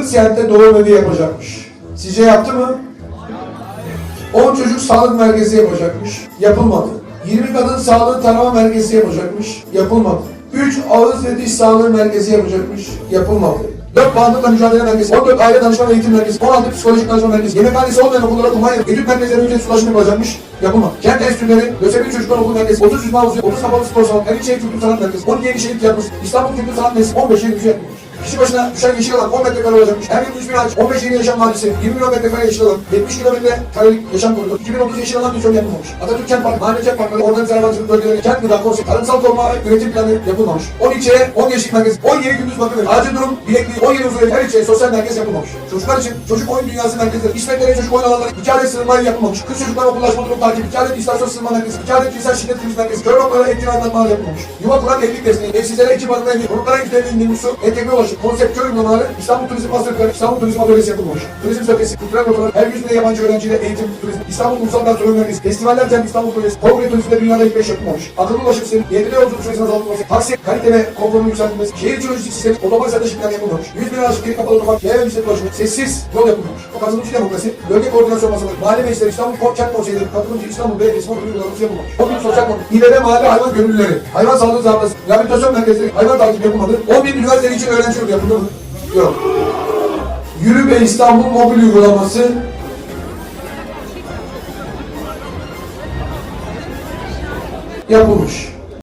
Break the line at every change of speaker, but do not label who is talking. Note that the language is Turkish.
40 kentte doğum evi yapacakmış. Sizce yaptı mı? 10 çocuk sağlık merkezi yapacakmış. Yapılmadı. 20 kadın sağlığı tarama merkezi yapacakmış. Yapılmadı. 3 ağız ve diş sağlığı merkezi yapacakmış. Yapılmadı. 4 bağımlılıkla mücadele merkezi, 14 aile danışma eğitim merkezi, 16 psikolojik danışma merkezi, yemekhanesi olmayan okullara kumanya, etüt merkezleri ücretsiz ulaşım yapılacakmış. Yapılmadı. Kent enstitüleri, lösemi çocuklar okulu merkezi, 30 yüzme havuzu, 30 kapalı spor salonu, Elikşehir Kültür Sanat Merkezi, 12 Yenişehir Tiyatrosu, İstanbul Kültür Sanat Merkezi, 15 yeni müze yapılmış. Kişi başına düşen yeşil alan 10 metrekare olacakmış. Her yıl 100 bin ağaç, 15 yeni yaşam vadisi, 20 milyon metrekare yeşil alan, 70 kilometre karelik yaşam koridoru, 2030 yeşil alan vizyonu yapılmamış. Atatürk Kent Parkı, Mahalle Kent Parkları, organize hayvancılık bölgeleri, kent gıda konsept, tarımsal koruma ve üretim planı yapılmamış. 10 ilçeye 10 gençlik merkezi, 10 yeni gündüz bakımı, acil durum, bilekliği, 10 yeni huzur her ilçeye sosyal merkez yapılmamış. Çocuklar için çocuk oyun dünyası merkezleri, İsmetleri çocuk oyun alanları, 2 adet yapılmamış. Kız çocuklar okullaşma durum takip, 2 adet istasyon sığınma merkezi, 2 adet cinsel şiddet kriz merkezi, kör noktalara etkin aydınlatmalar yapılmamış. Yuva kuran evlilik desteği, evsizlere ekip barınma evi, konuklara yüklerini indirilmiş su, entegre ulaşım, konsept köy uygulamaları, İstanbul Turizm Mastercard, İstanbul Turizm Atölyesi yapılmış. Turizm Sofyası, kültürel rotalar, her yüzde yabancı öğrenciyle eğitim, turizm, İstanbul Ulusal Gastronomi Merkezi, festivaller Cem İstanbul Turizm, Kongre Turizm'de dünyada ilk beş yapılmamış. Akıllı ulaşım sistemi, yedili yolculuk süresinin azaltılması, taksi, kalite ve konforun yükseltilmesi, şehir lojistik sistemi, otoban planı yapılmamış. 100 bin araçlık geri kapalı otoban, şehir bisiklet ulaşımı, sessiz yol yapılmamış. Katılımcı demokrasi, bölge koordinasyon masaları, mahalle meclisleri, İstanbul Kent Konseyleri, katılımcı İstanbul Belediyesi Kontrol uygulaması yapılmamış. O gün sosyal konu, İLE'de mahalle hayvan gönüllüleri, hayvan sağlığı zabıtası, rehabilitasyon merkezleri, hayvan takibi yapılmadı. 10 bin üniversiteli için öğrenci yapıldı mı? Yok. Yürü be İstanbul mobil uygulaması yapılmış.